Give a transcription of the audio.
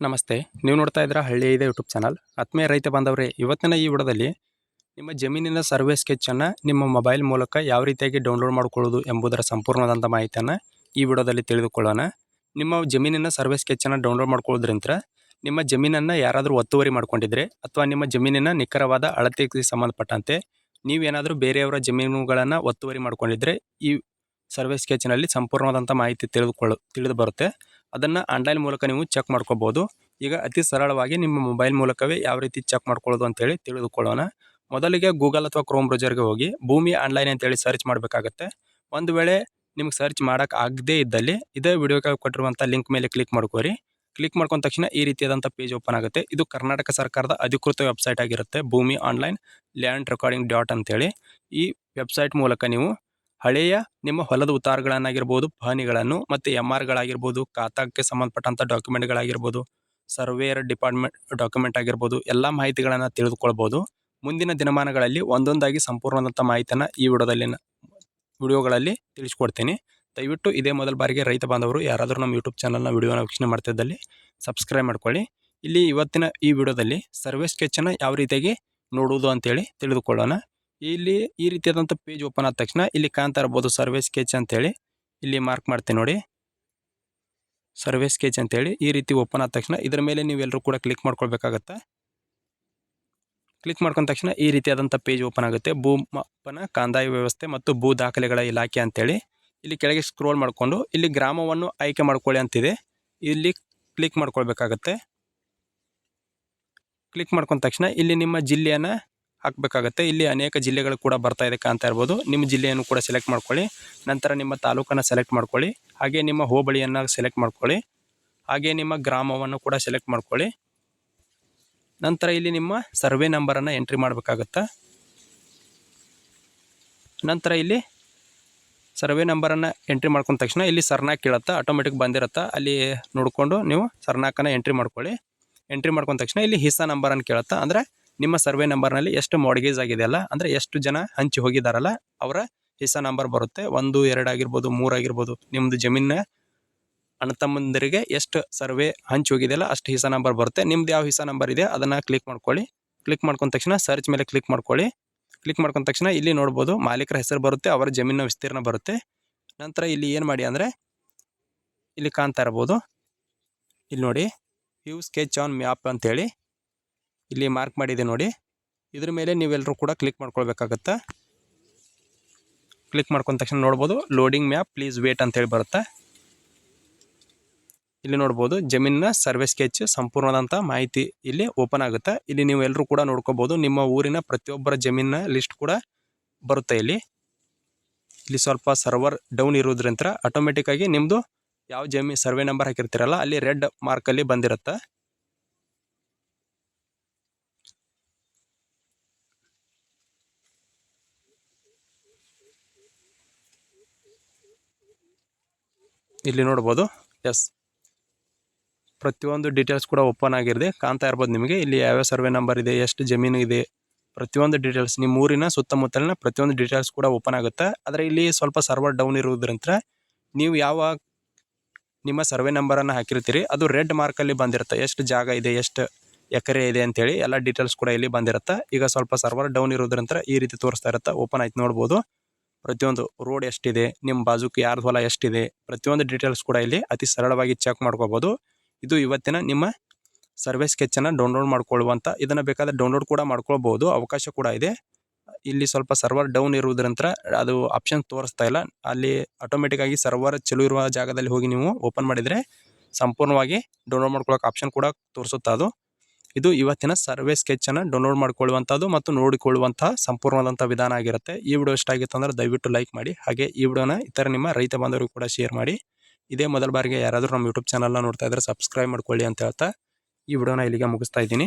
ನಮಸ್ತೆ. ನೀವು ನೋಡ್ತಾ ಇದ್ದೀರಾ ಹಳ್ಳಿ ಇದೆ ಯೂಟ್ಯೂಬ್ ಚಾನಲ್. ಆತ್ಮೀಯ ರೈತ ಬಾಂಧವರೇ, ಇವತ್ತಿನ ಈ ವಿಡೋದಲ್ಲಿ ನಿಮ್ಮ ಜಮೀನಿನ ಸರ್ವೆ ಸ್ಕೆಚ್ಚನ್ನು ನಿಮ್ಮ ಮೊಬೈಲ್ ಮೂಲಕ ಯಾವ ರೀತಿಯಾಗಿ ಡೌನ್ಲೋಡ್ ಮಾಡಿಕೊಳ್ಳೋದು ಎಂಬುದರ ಸಂಪೂರ್ಣವಾದಂಥ ಮಾಹಿತಿಯನ್ನು ಈ ವಿಡೋದಲ್ಲಿ ತಿಳಿದುಕೊಳ್ಳೋಣ. ನಿಮ್ಮ ಜಮೀನಿನ ಸರ್ವೆ ಸ್ಕೆಚ್ಚನ್ನು ಡೌನ್ಲೋಡ್ ಮಾಡ್ಕೊಳ್ಳೋದ್ರಿಂದ ನಿಮ್ಮ ಜಮೀನನ್ನು ಯಾರಾದರೂ ಒತ್ತುವರಿ ಮಾಡ್ಕೊಂಡಿದ್ರೆ ಅಥವಾ ನಿಮ್ಮ ಜಮೀನಿನ ನಿಖರವಾದ ಅಳತೆಗೆ ಸಂಬಂಧಪಟ್ಟಂತೆ ನೀವೇನಾದರೂ ಬೇರೆಯವರ ಜಮೀನುಗಳನ್ನು ಒತ್ತುವರಿ ಮಾಡ್ಕೊಂಡಿದ್ರೆ ಈ ಸರ್ವೆ ಸ್ಕೆಚ್ನಲ್ಲಿ ಸಂಪೂರ್ಣವಾದಂಥ ಮಾಹಿತಿ ತಿಳಿದುಕೊಳ್ಳು, ತಿಳಿದು ಬರುತ್ತೆ. ಅದನ್ನು ಆನ್ಲೈನ್ ಮೂಲಕ ನೀವು ಚೆಕ್ ಮಾಡ್ಕೋಬೋದು. ಈಗ ಅತಿ ಸರಳವಾಗಿ ನಿಮ್ಮ ಮೊಬೈಲ್ ಮೂಲಕವೇ ಯಾವ ರೀತಿ ಚೆಕ್ ಮಾಡ್ಕೊಳ್ಳೋದು ಅಂತೇಳಿ ತಿಳಿದುಕೊಳ್ಳೋಣ. ಮೊದಲಿಗೆ ಗೂಗಲ್ ಅಥವಾ ಕ್ರೋಮ್ ಬ್ರೌಸರ್ಗೆ ಹೋಗಿ ಭೂಮಿ ಆನ್ಲೈನ್ ಅಂತೇಳಿ ಸರ್ಚ್ ಮಾಡಬೇಕಾಗತ್ತೆ. ಒಂದು ವೇಳೆ ನಿಮ್ಗೆ ಸರ್ಚ್ ಮಾಡೋಕೆ ಆಗದೇ ಇದ್ದಲ್ಲಿ ಇದೇ ವಿಡಿಯೋಗೆ ಕೊಟ್ಟಿರುವಂಥ ಲಿಂಕ್ ಮೇಲೆ ಕ್ಲಿಕ್ ಮಾಡ್ಕೋರಿ. ಕ್ಲಿಕ್ ಮಾಡ್ಕೊಂಡ ತಕ್ಷಣ ಈ ರೀತಿಯಾದಂಥ ಪೇಜ್ ಓಪನ್ ಆಗುತ್ತೆ. ಇದು ಕರ್ನಾಟಕ ಸರ್ಕಾರದ ಅಧಿಕೃತ ವೆಬ್ಸೈಟ್ ಆಗಿರುತ್ತೆ ಭೂಮಿ ಆನ್ಲೈನ್ ಲ್ಯಾಂಡ್ ರೆಕಾರ್ಡಿಂಗ್ ಡಾಟ್ ಅಂತೇಳಿ. ಈ ವೆಬ್ಸೈಟ್ ಮೂಲಕ ನೀವು ಹಳೆಯ ನಿಮ್ಮ ಹೊಲದ ಉತ್ತಾರಗಳನ್ನಾಗಿರ್ಬೋದು ಪಹಣಿಗಳನ್ನು ಮತ್ತು ಎಂ ಆರ್ಗಳಾಗಿರ್ಬೋದು ಖಾತಾಕ್ಕೆ ಸಂಬಂಧಪಟ್ಟಂಥ ಡಾಕ್ಯುಮೆಂಟ್ಗಳಾಗಿರ್ಬೋದು, ಸರ್ವೇಯರ್ ಡಿಪಾರ್ಟ್ಮೆಂಟ್ ಡಾಕ್ಯುಮೆಂಟ್ ಆಗಿರ್ಬೋದು, ಎಲ್ಲ ಮಾಹಿತಿಗಳನ್ನು ತಿಳಿದುಕೊಳ್ಬೋದು. ಮುಂದಿನ ದಿನಮಾನಗಳಲ್ಲಿ ಒಂದೊಂದಾಗಿ ಸಂಪೂರ್ಣವಾದಂಥ ಮಾಹಿತಿಯನ್ನು ಈ ವಿಡಿಯೋದಲ್ಲಿ ವಿಡಿಯೋಗಳಲ್ಲಿ ತಿಳಿಸ್ಕೊಡ್ತೀನಿ. ದಯವಿಟ್ಟು ಇದೇ ಮೊದಲ ಬಾರಿಗೆ ರೈತ ಬಾಂಧವರು ಯಾರಾದರೂ ನಮ್ಮ ಯೂಟ್ಯೂಬ್ ಚಾನಲ್ನ ವಿಡಿಯೋನ ವೀಕ್ಷಣೆ ಮಾಡ್ತಿದ್ದಲ್ಲಿ ಸಬ್ಸ್ಕ್ರೈಬ್ ಮಾಡ್ಕೊಳ್ಳಿ. ಇಲ್ಲಿ ಇವತ್ತಿನ ಈ ವಿಡಿಯೋದಲ್ಲಿ ಸರ್ವೆ ಸ್ಕೆಚ್ಚನ್ನು ಯಾವ ರೀತಿಯಾಗಿ ನೋಡುವುದು ಅಂತೇಳಿ ತಿಳಿದುಕೊಳ್ಳೋಣ. ಇಲ್ಲಿ ಈ ರೀತಿಯಾದಂಥ ಪೇಜ್ ಓಪನ್ ಆದ ತಕ್ಷಣ ಇಲ್ಲಿ ಕಾಣ್ತಾ ಇರ್ಬೋದು ಸರ್ವೆ ಸ್ಕೆಚ್ ಅಂತೇಳಿ ಇಲ್ಲಿ ಮಾರ್ಕ್ ಮಾಡ್ತೀನಿ ನೋಡಿ. ಸರ್ವೆ ಸ್ಕೆಚ್ ಅಂತೇಳಿ ಈ ರೀತಿ ಓಪನ್ ಆದ ತಕ್ಷಣ ಇದರ ಮೇಲೆ ನೀವೆಲ್ಲರೂ ಕೂಡ ಕ್ಲಿಕ್ ಮಾಡ್ಕೊಳ್ಬೇಕಾಗತ್ತೆ. ಕ್ಲಿಕ್ ಮಾಡ್ಕೊಂಡ ತಕ್ಷಣ ಈ ರೀತಿಯಾದಂಥ ಪೇಜ್ ಓಪನ್ ಆಗುತ್ತೆ. ಭೂ ಮಾಪನ, ಕಂದಾಯ ವ್ಯವಸ್ಥೆ ಮತ್ತು ಭೂ ದಾಖಲೆಗಳ ಇಲಾಖೆ ಅಂತೇಳಿ ಇಲ್ಲಿ ಕೆಳಗೆ ಸ್ಕ್ರೋಲ್ ಮಾಡಿಕೊಂಡು ಇಲ್ಲಿ ಗ್ರಾಮವನ್ನು ಆಯ್ಕೆ ಮಾಡ್ಕೊಳ್ಳಿ ಅಂತಿದೆ. ಇಲ್ಲಿ ಕ್ಲಿಕ್ ಮಾಡ್ಕೊಳ್ಬೇಕಾಗತ್ತೆ. ಕ್ಲಿಕ್ ಮಾಡ್ಕೊಂಡ ತಕ್ಷಣ ಇಲ್ಲಿ ನಿಮ್ಮ ಜಿಲ್ಲೆಯನ್ನು ಹಾಕಬೇಕಾಗತ್ತೆ. ಇಲ್ಲಿ ಅನೇಕ ಜಿಲ್ಲೆಗಳು ಕೂಡ ಬರ್ತಾ ಇದೆ ಕಾಣ್ತಾ ಇರ್ಬೋದು. ನಿಮ್ಮ ಜಿಲ್ಲೆಯನ್ನು ಕೂಡ ಸೆಲೆಕ್ಟ್ ಮಾಡ್ಕೊಳ್ಳಿ. ನಂತರ ನಿಮ್ಮ ತಾಲೂಕನ್ನು ಸೆಲೆಕ್ಟ್ ಮಾಡ್ಕೊಳ್ಳಿ. ಹಾಗೆ ನಿಮ್ಮ ಹೋಬಳಿಯನ್ನು ಸೆಲೆಕ್ಟ್ ಮಾಡ್ಕೊಳ್ಳಿ. ಹಾಗೆ ನಿಮ್ಮ ಗ್ರಾಮವನ್ನು ಕೂಡ ಸೆಲೆಕ್ಟ್ ಮಾಡ್ಕೊಳ್ಳಿ. ನಂತರ ಇಲ್ಲಿ ನಿಮ್ಮ ಸರ್ವೆ ನಂಬರನ್ನು ಎಂಟ್ರಿ ಮಾಡಬೇಕಾಗತ್ತೆ? ನಂತರ ಇಲ್ಲಿ ಸರ್ವೆ ನಂಬರನ್ನು ಎಂಟ್ರಿ ಮಾಡ್ಕೊಂಡ ತಕ್ಷಣ ಇಲ್ಲಿ ಸರ್ನಾಕ್ ಕೇಳುತ್ತಾ ಆಟೋಮೆಟಿಕ್ ಬಂದಿರುತ್ತಾ, ಅಲ್ಲಿ ನೋಡಿಕೊಂಡು ನೀವು ಸರ್ನಾಕನ್ನು ಎಂಟ್ರಿ ಮಾಡ್ಕೊಳ್ಳಿ. ಎಂಟ್ರಿ ಮಾಡ್ಕೊಂಡ ತಕ್ಷಣ ಇಲ್ಲಿ ಹಿಸ್ಸಾ ನಂಬರನ್ನು ಕೇಳುತ್ತಾ, ಅಂದರೆ ನಿಮ್ಮ ಸರ್ವೆ ನಂಬರ್ನಲ್ಲಿ ಎಷ್ಟು ಮಾರ್ಗೇಜ್ ಆಗಿದೆಯಲ್ಲ ಅಂದರೆ ಎಷ್ಟು ಜನ ಹಂಚಿ ಹೋಗಿದಾರಲ್ಲ ಅವರ ಹಿಸಾ ನಂಬರ್ ಬರುತ್ತೆ. ಒಂದು, ಎರಡು ಆಗಿರ್ಬೋದು, ಮೂರು ಆಗಿರ್ಬೋದು ನಿಮ್ಮದು ಜಮೀನ ಅಣ್ಣತಮ್ಮಂದರಿಗೆ ಎಷ್ಟು ಸರ್ವೆ ಹಂಚಿ ಹೋಗಿದೆಯಲ್ಲ ಅಷ್ಟು ಹಿಸಾ ನಂಬರ್ ಬರುತ್ತೆ. ನಿಮ್ದು ಯಾವ ಹಿಸಾ ನಂಬರ್ ಇದೆ, ಅದನ್ನು ಕ್ಲಿಕ್ ಮಾಡ್ಕೊಳ್ಳಿ. ಕ್ಲಿಕ್ ಮಾಡ್ಕೊಂಡ ತಕ್ಷಣ ಸರ್ಚ್ ಮೇಲೆ ಕ್ಲಿಕ್ ಮಾಡ್ಕೊಳ್ಳಿ. ಕ್ಲಿಕ್ ಮಾಡ್ಕೊಂಡ ತಕ್ಷಣ ಇಲ್ಲಿ ನೋಡ್ಬೋದು ಮಾಲೀಕರ ಹೆಸರು ಬರುತ್ತೆ, ಅವರ ಜಮೀನಿನ ವಿಸ್ತೀರ್ಣ ಬರುತ್ತೆ. ನಂತರ ಇಲ್ಲಿ ಏನು ಮಾಡಿ ಅಂದರೆ ಇಲ್ಲಿ ಕಾಣ್ತಾ ಇರ್ಬೋದು. ಇಲ್ಲಿ ನೋಡಿ ಯು ಸ್ಕೆಚ್ ಆನ್ ಮ್ಯಾಪ್ ಅಂತೇಳಿ ಇಲ್ಲಿ ಮಾರ್ಕ್ ಮಾಡಿದೆ ನೋಡಿ. ಇದ್ರ ಮೇಲೆ ನೀವೆಲ್ಲರೂ ಕೂಡ ಕ್ಲಿಕ್ ಮಾಡ್ಕೊಳ್ಬೇಕಾಗತ್ತೆ? ಕ್ಲಿಕ್ ಮಾಡ್ಕೊಂಡ ತಕ್ಷಣ ನೋಡ್ಬೋದು. ಲೋಡಿಂಗ್ ಮ್ಯಾಪ್ ಪ್ಲೀಸ್ ವೇಟ್ ಅಂತೇಳಿ ಬರುತ್ತೆ? ಇಲ್ಲಿ ನೋಡ್ಬೋದು. ಜಮೀನಿನ ಸರ್ವೆ ಸ್ಕೆಚ್ ಸಂಪೂರ್ಣದಂಥ ಮಾಹಿತಿ ಇಲ್ಲಿ ಓಪನ್ ಆಗುತ್ತೆ? ಇಲ್ಲಿ ನೀವು ಎಲ್ಲರೂ ಕೂಡ ನೋಡ್ಕೋಬೋದು. ನಿಮ್ಮ ಊರಿನ ಪ್ರತಿಯೊಬ್ಬರ ಜಮೀನಿನ ಲಿಸ್ಟ್ ಕೂಡ ಬರುತ್ತೆ ಇಲ್ಲಿ? ಇಲ್ಲಿ ಸ್ವಲ್ಪ ಸರ್ವರ್ ಡೌನ್ ಇರೋದ್ರಿಂದ ಆಟೋಮೆಟಿಕ್ ಆಗಿ ನಿಮ್ಮದು ಯಾವ ಜಮೀನು ಸರ್ವೆ ನಂಬರ್ ಹಾಕಿರ್ತೀರಲ್ಲ, ಅಲ್ಲಿ ರೆಡ್ ಮಾರ್ಕಲ್ಲಿ ಬಂದಿರುತ್ತೆ? ಇಲ್ಲಿ ನೋಡ್ಬೋದು. ಎಸ್ ಪ್ರತಿಯೊಂದು ಡೀಟೇಲ್ಸ್ ಕೂಡ ಓಪನ್ ಆಗಿರದೆ, ಕಾಣ್ತಾ ಇರ್ಬೋದು ನಿಮಗೆ. ಇಲ್ಲಿ ಯಾವ್ಯಾವ ಸರ್ವೆ ನಂಬರ್ ಇದೆ, ಎಷ್ಟು ಜಮೀನು ಇದೆ, ಪ್ರತಿಯೊಂದು ಡೀಟೇಲ್ಸ್ ನಿಮ್ಮ ಊರಿನ ಸುತ್ತಮುತ್ತಲಿನ ಪ್ರತಿಯೊಂದು ಡೀಟೇಲ್ಸ್ ಕೂಡ ಓಪನ್ ಆಗುತ್ತೆ. ಆದರೆ ಇಲ್ಲಿ ಸ್ವಲ್ಪ ಸರ್ವರ್ ಡೌನ್ ಇರುವುದರಿಂದ ನೀವು ಯಾವ ನಿಮ್ಮ ಸರ್ವೆ ನಂಬರನ್ನು ಹಾಕಿರ್ತೀರಿ, ಅದು ರೆಡ್ ಮಾರ್ಕಲ್ಲಿ ಬಂದಿರುತ್ತೆ. ಎಷ್ಟು ಜಾಗ ಇದೆ, ಎಷ್ಟು ಎಕರೆ ಇದೆ ಅಂತೇಳಿ ಎಲ್ಲ ಡೀಟೇಲ್ಸ್ ಕೂಡ ಇಲ್ಲಿ ಬಂದಿರುತ್ತೆ. ಈಗ ಸ್ವಲ್ಪ ಸರ್ವರ್ ಡೌನ್ ಇರೋದ್ರಿಂದ ಈ ರೀತಿ ತೋರಿಸ್ತಾ ಇರುತ್ತೆ. ಓಪನ್ ಆಯ್ತು ನೋಡ್ಬೋದು. ಪ್ರತಿಯೊಂದು ರೋಡ್ ಎಷ್ಟಿದೆ ನಿಮ್ಮ ಬಾಜುಕ್ ಯಾರ್ದು ಹೊಲ ಎಷ್ಟಿದೆ, ಪ್ರತಿಯೊಂದು ಡೀಟೇಲ್ಸ್ ಕೂಡ ಇಲ್ಲಿ ಅತಿ ಸರಳವಾಗಿ ಚೆಕ್ ಮಾಡ್ಕೋಬೋದು. ಇದು ಇವತ್ತಿನ ನಿಮ್ಮ ಸರ್ವೆ ಸ್ಕೆಚ್ಚನ್ನು ಡೌನ್ಲೋಡ್ ಮಾಡ್ಕೊಳ್ಳುವಂಥ ಇದನ್ನು ಬೇಕಾದರೆ ಡೌನ್ಲೋಡ್ ಕೂಡ ಮಾಡ್ಕೊಳ್ಬೋದು, ಅವಕಾಶ ಕೂಡ ಇದೆ. ಇಲ್ಲಿ ಸ್ವಲ್ಪ ಸರ್ವರ್ ಡೌನ್ ಇರುವುದರಿಂದ ಅದು ಆಪ್ಷನ್ ತೋರಿಸ್ತಾ ಇಲ್ಲ. ಅಲ್ಲಿ ಆಟೋಮೆಟಿಕ್ಕಾಗಿ ಸರ್ವರ್ ಚಲೋ ಇರುವ ಜಾಗದಲ್ಲಿ ಹೋಗಿ ನೀವು ಓಪನ್ ಮಾಡಿದರೆ ಸಂಪೂರ್ಣವಾಗಿ ಡೌನ್ಲೋಡ್ ಮಾಡ್ಕೊಳ್ಳೋಕೆ ಆಪ್ಷನ್ ಕೂಡ ತೋರಿಸುತ್ತೆ ಅದು. ಇದು ಇವತ್ತಿನ ಸರ್ವೆ ಸ್ಕೆಚ್ಚನ್ನು ಡೌನ್ಲೋಡ್ ಮಾಡಿಕೊಳ್ಳುವಂಥದ್ದು ಮತ್ತು ನೋಡಿಕೊಳ್ಳುವಂತಹ ಸಂಪೂರ್ಣವಾದಂಥ ವಿಧಾನ ಆಗಿರುತ್ತೆ. ಈ ವಿಡಿಯೋ ಇಷ್ಟ ಆಗಿತ್ತು ಅಂದರೆ ದಯವಿಟ್ಟು ಲೈಕ್ ಮಾಡಿ, ಹಾಗೆ ಈ ವಿಡಿಯೋನ ಇತರ ನಿಮ್ಮ ರೈತ ಬಾಂಧವರು ಕೂಡ ಶೇರ್ ಮಾಡಿ. ಇದೇ ಮೊದಲ ಬಾರಿಗೆ ಯಾರಾದರೂ ನಮ್ಮ ಯೂಟ್ಯೂಬ್ ಚಾನಲ್ನ ನೋಡ್ತಾ ಇದ್ದರೆ ಸಬ್ಸ್ಕ್ರೈಬ್ ಮಾಡ್ಕೊಳ್ಳಿ ಅಂತ ಹೇಳ್ತಾ ಈ ವಿಡಿಯೋನ ಇಲ್ಲಿಗೆ ಮುಗಿಸ್ತಾ ಇದ್ದೀನಿ.